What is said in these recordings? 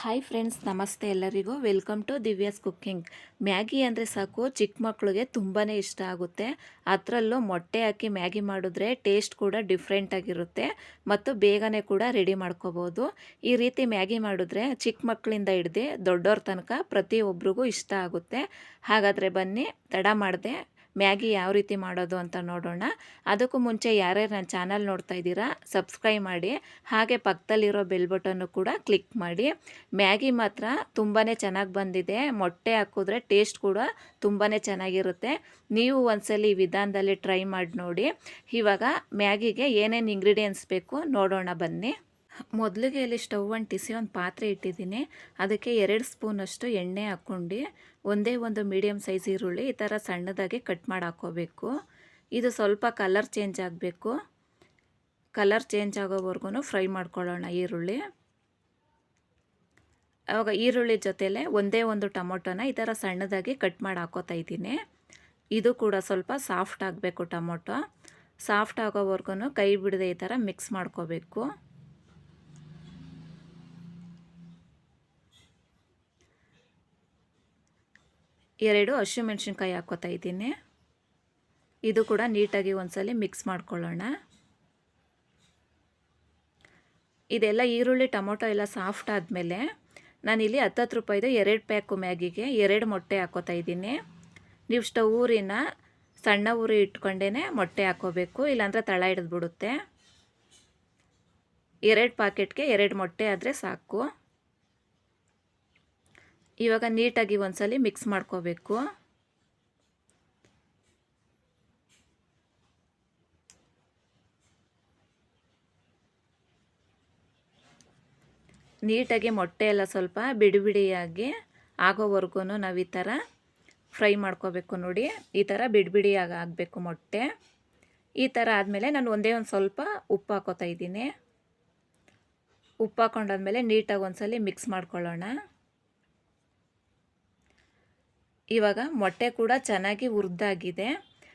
Hi friends ನಮಸ್ತೆ ಎಲ್ಲರಿಗೂ. Welcome to Divya's cooking Maggi ಅಂದರೆ ಸಾಕು, ಚಿಕ್ಕ ಮಕ್ಕಳಿಗೆ ತುಂಬಾ ಇಷ್ಟ ಆಗುತ್ತೆ. ಅದರಲ್ಲೂ ಮೊಟ್ಟೆ ಹಾಕಿ ಮ್ಯಾಗಿ ಮಾಡಿದ್ರೆ ಟೇಸ್ಟ್ ಕೂಡ ಡಿಫ್ರೆಂಟ್ ಆಗಿರುತ್ತೆ ಮತ್ತು ಬೇಗನೆ ಕೂಡ ರೆಡಿ ಮಾಡ್ಕೋಬೋದು. ಈ ರೀತಿ ಮ್ಯಾಗಿ ಮಾಡಿದ್ರೆ ಚಿಕ್ಕ ಮಕ್ಕಳಿಂದ ಹಿಡ್ದು ದೊಡ್ಡವ್ರ ತನಕ ಪ್ರತಿಯೊಬ್ಬರಿಗೂ ಇಷ್ಟ ಆಗುತ್ತೆ. ಹಾಗಾದರೆ ಬನ್ನಿ, ತಡ ಮಾಡದೆ. ಮ್ಯಾಗಿ ಯಾವ ರೀತಿ ಮಾಡೋದು ಅಂತ ನೋಡೋಣ. ಅದಕ್ಕೂ ಮುಂಚೆ ಯಾರ್ಯಾರು ನನ್ನ ಚಾನಲ್ ನೋಡ್ತಾ ಇದ್ದೀರಾ, ಸಬ್ಸ್ಕ್ರೈಬ್ ಮಾಡಿ, ಹಾಗೆ ಪಕ್ಕದಲ್ಲಿರೋ ಬೆಲ್ ಬಟನ್ನು ಕೂಡ ಕ್ಲಿಕ್ ಮಾಡಿ. ಮ್ಯಾಗಿ ಮಾತ್ರ ತುಂಬಾ ಚೆನ್ನಾಗಿ ಬಂದಿದೆ. ಮೊಟ್ಟೆ ಹಾಕಿದ್ರೆ ಟೇಸ್ಟ್ ಕೂಡ ತುಂಬಾ ಚೆನ್ನಾಗಿರುತ್ತೆ. ನೀವು ಒಂದ್ಸಲ ಈ ವಿಧಾನದಲ್ಲಿ ಟ್ರೈ ಮಾಡಿ ನೋಡಿ. ಇವಾಗ ಮ್ಯಾಗಿಗೆ ಏನೇನು ಇಂಗ್ರೀಡಿಯೆಂಟ್ಸ್ ಬೇಕು ನೋಡೋಣ ಬನ್ನಿ. ಮೊದಲಿಗೆ ಇಲ್ಲಿ ಸ್ಟವ್ ಅಂಟಿಸಿ ಒಂದು ಪಾತ್ರೆ ಇಟ್ಟಿದ್ದೀನಿ. ಅದಕ್ಕೆ ಎರಡು ಸ್ಪೂನಷ್ಟು ಎಣ್ಣೆ ಹಾಕ್ಕೊಂಡು ಒಂದೇ ಒಂದು ಮೀಡಿಯಮ್ ಸೈಜ್ ಈರುಳ್ಳಿ ಈ ಥರ ಸಣ್ಣದಾಗಿ ಕಟ್ ಮಾಡಿ ಹಾಕ್ಕೋಬೇಕು. ಇದು ಸ್ವಲ್ಪ ಕಲರ್ ಚೇಂಜ್ ಆಗಬೇಕು. ಕಲರ್ ಚೇಂಜ್ ಆಗೋವರೆಗೂ ಫ್ರೈ ಮಾಡ್ಕೊಳ್ಳೋಣ ಈರುಳ್ಳಿ. ಆವಾಗ ಈರುಳ್ಳಿ ಜೊತೆಲೆ ಒಂದೇ ಒಂದು ಟೊಮೊಟೊನ ಈ ಥರ ಸಣ್ಣದಾಗಿ ಕಟ್ ಮಾಡಿ ಹಾಕೋತಾ ಇದ್ದೀನಿ. ಇದು ಕೂಡ ಸ್ವಲ್ಪ ಸಾಫ್ಟ್ ಆಗಬೇಕು ಟೊಮೊಟೊ. ಸಾಫ್ಟ್ ಆಗೋವರೆಗೂ ಕೈ ಬಿಡದೆ ಈ ಥರ ಮಿಕ್ಸ್ ಮಾಡ್ಕೋಬೇಕು. ಎರಡು ಹಸಿಮೆಣ್ಸಿನ್ಕಾಯಿ ಹಾಕ್ಕೋತಾ ಇದ್ದೀನಿ. ಇದು ಕೂಡ ನೀಟಾಗಿ ಒಂದ್ಸಲ ಮಿಕ್ಸ್ ಮಾಡ್ಕೊಳ್ಳೋಣ. ಇದೆಲ್ಲ ಈರುಳ್ಳಿ, ಟೊಮೊಟೊ ಎಲ್ಲ ಸಾಫ್ಟ್ ಆದಮೇಲೆ ನಾನಿಲ್ಲಿ ಹತ್ತತ್ತು ರೂಪಾಯಿದು ಎರಡು ಪ್ಯಾಕು ಮ್ಯಾಗಿಗೆ ಎರಡು ಮೊಟ್ಟೆ ಹಾಕೋತಾ ಇದ್ದೀನಿ. ನೀವು ಸ್ಟವ್ ಊರಿನ ಸಣ್ಣ ಊರಿ ಇಟ್ಕೊಂಡೇ ಮೊಟ್ಟೆ ಹಾಕೋಬೇಕು, ಇಲ್ಲಾಂದರೆ ತಳ ಹಿಡಿದ್ಬಿಡುತ್ತೆ. ಎರಡು ಪಾಕೆಟ್ಗೆ ಎರಡು ಮೊಟ್ಟೆ ಆದರೆ ಸಾಕು. ಇವಾಗ ನೀಟಾಗಿ ಒಂದ್ಸಲಿ ಮಿಕ್ಸ್ ಮಾಡ್ಕೋಬೇಕು. ನೀಟಾಗಿ ಮೊಟ್ಟೆ ಎಲ್ಲ ಸ್ವಲ್ಪ ಬಿಡಿ ಬಿಡಿಯಾಗಿ ಆಗೋವರೆಗೂ ನಾವು ಈ ಥರ ಫ್ರೈ ಮಾಡ್ಕೋಬೇಕು ನೋಡಿ. ಈ ಥರ ಬಿಡಿಬಿಡಿಯಾಗಿ ಆಗಬೇಕು ಮೊಟ್ಟೆ. ಈ ಥರ ಆದಮೇಲೆ ನಾನು ಒಂದೇ ಒಂದು ಸ್ವಲ್ಪ ಉಪ್ಪು ಹಾಕೋತಾ ಇದ್ದೀನಿ. ಉಪ್ಪು ಹಾಕೊಂಡಾದ್ಮೇಲೆ ನೀಟಾಗಿ ಒಂದ್ಸಲಿ ಮಿಕ್ಸ್ ಮಾಡ್ಕೊಳ್ಳೋಣ. ಇವಾಗ ಮೊಟ್ಟೆ ಕೂಡ ಚೆನ್ನಾಗಿ ಹುರಿದಾಗಿದೆ.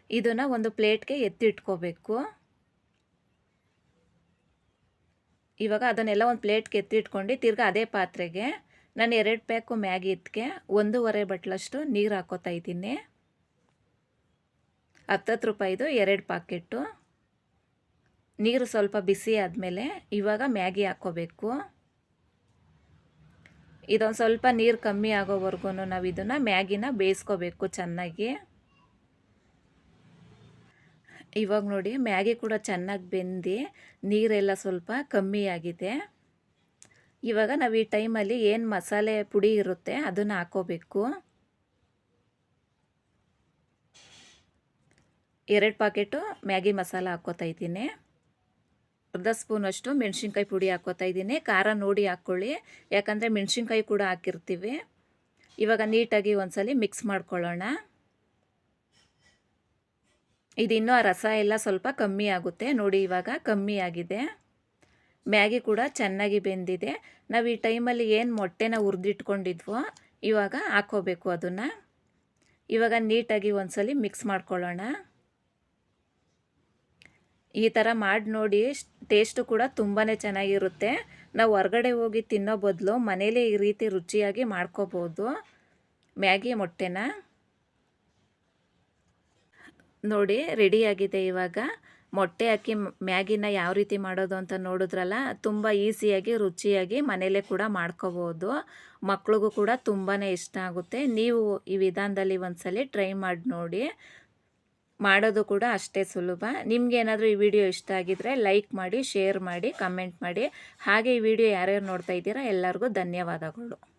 ಇದನ್ನು ಒಂದು ಪ್ಲೇಟ್ಗೆ ಎತ್ತಿಟ್ಕೋಬೇಕು. ಇವಾಗ ಅದನ್ನೆಲ್ಲ ಒಂದು ಪ್ಲೇಟ್ಗೆ ಎತ್ತಿಟ್ಕೊಂಡು ತಿರ್ಗಿ ಅದೇ ಪಾತ್ರೆಗೆ ನಾನು ಎರಡು ಪ್ಯಾಕು ಮ್ಯಾಗಿ ಇದ್ಕೆ ಒಂದೂವರೆ ಬಟ್ಲಷ್ಟು ನೀರು ಹಾಕೋತಾ ಇದ್ದೀನಿ. ಹತ್ತತ್ತು ರೂಪಾಯಿದು ಎರಡು ಪಾಕೆಟ್ಟು. ನೀರು ಸ್ವಲ್ಪ ಬಿಸಿ ಆದಮೇಲೆ ಇವಾಗ ಮ್ಯಾಗಿ ಹಾಕ್ಕೋಬೇಕು ಇದೊಂದು ಸ್ವಲ್ಪ ನೀರು ಕಮ್ಮಿ ಆಗೋವರೆಗೂ ನಾವು ಇದನ್ನು ಮ್ಯಾಗಿನ ಬೇಯಿಸ್ಕೋಬೇಕು ಚೆನ್ನಾಗಿ. ಇವಾಗ ನೋಡಿ ಮ್ಯಾಗಿ ಕೂಡ ಚೆನ್ನಾಗಿ ಬೆಂದು ನೀರೆಲ್ಲ ಸ್ವಲ್ಪ ಕಮ್ಮಿ ಆಗಿದೆ. ಇವಾಗ ನಾವು ಈ ಟೈಮಲ್ಲಿ ಏನು ಮಸಾಲೆ ಪುಡಿ ಇರುತ್ತೆ ಅದನ್ನು ಹಾಕೋಬೇಕು. ಎರಡು ಪಾಕೆಟು ಮ್ಯಾಗಿ ಮಸಾಲ ಹಾಕ್ಕೋತಾ ಇದ್ದೀನಿ. ಅರ್ಧ ಸ್ಪೂನಷ್ಟು ಮೆಣಸಿನ್ಕಾಯಿ ಪುಡಿ ಹಾಕ್ಕೋತಾ ಇದ್ದೀನಿ. ಖಾರ ನೋಡಿ ಹಾಕ್ಕೊಳ್ಳಿ. ಯಾಕಂದರೆ ಮೆಣಸಿನ್ಕಾಯಿ ಕೂಡ ಹಾಕಿರ್ತೀವಿ. ಇವಾಗ ನೀಟಾಗಿ ಒಂದ್ಸಲಿ ಮಿಕ್ಸ್ ಮಾಡ್ಕೊಳ್ಳೋಣ. ಇದಿನ್ನೂ ಆ ರಸ ಎಲ್ಲ ಸ್ವಲ್ಪ ಕಮ್ಮಿ ಆಗುತ್ತೆ. ನೋಡಿ ಇವಾಗ ಕಮ್ಮಿ ಆಗಿದೆ. ಮ್ಯಾಗಿ ಕೂಡ ಚೆನ್ನಾಗಿ ಬೆಂದಿದೆ. ನಾವು ಈ ಟೈಮಲ್ಲಿ ಏನು ಮೊಟ್ಟೆನ ಹುರಿದಿಟ್ಕೊಂಡಿದ್ವೋ ಇವಾಗ ಹಾಕ್ಕೋಬೇಕು ಅದನ್ನು. ಇವಾಗ ನೀಟಾಗಿ ಒಂದ್ಸಲಿ ಮಿಕ್ಸ್ ಮಾಡ್ಕೊಳ್ಳೋಣ. ಈ ಥರ ಮಾಡಿ ನೋಡಿ ಟೇಸ್ಟು ಕೂಡ ತುಂಬಾ ಚೆನ್ನಾಗಿರುತ್ತೆ. ನಾವು ಹೊರಗಡೆ ಹೋಗಿ ತಿನ್ನೋ ಬದಲು ಮನೇಲೇ ಈ ರೀತಿ ರುಚಿಯಾಗಿ ಮಾಡ್ಕೋಬೋದು. ಮ್ಯಾಗಿ ಮೊಟ್ಟೆನ? ನೋಡಿ ರೆಡಿಯಾಗಿದೆ ಇವಾಗ. ಮೊಟ್ಟೆ ಹಾಕಿ ಮ್ಯಾಗಿನ ಯಾವ ರೀತಿ ಮಾಡೋದು ಅಂತ ನೋಡಿದ್ರಲ್ಲ, ತುಂಬ ಈಸಿಯಾಗಿ ರುಚಿಯಾಗಿ ಮನೇಲೇ ಕೂಡ ಮಾಡ್ಕೋಬೋದು. ಮಕ್ಳಿಗೂ ಕೂಡ ತುಂಬಾ ಇಷ್ಟ ಆಗುತ್ತೆ. ನೀವು ಈ ವಿಧಾನದಲ್ಲಿ ಒಂದ್ಸಲಿ ಟ್ರೈ ಮಾಡಿ ನೋಡಿ. ಮಾಡೋದು ಕೂಡ ಅಷ್ಟೇ ಸುಲಭ. ನಿಮ್ಗೇನಾದರೂ ಈ ವಿಡಿಯೋ ಇಷ್ಟ ಆಗಿದ್ರೆ ಲೈಕ್ ಮಾಡಿ, ಶೇರ್ ಮಾಡಿ, ಕಮೆಂಟ್ ಮಾಡಿ. ಹಾಗೆ ಈ ವಿಡಿಯೋ ಯಾರ್ಯಾರು ನೋಡ್ತಾ ಇದ್ದೀರಾ ಎಲ್ಲರಿಗೂ ಧನ್ಯವಾದಗಳು.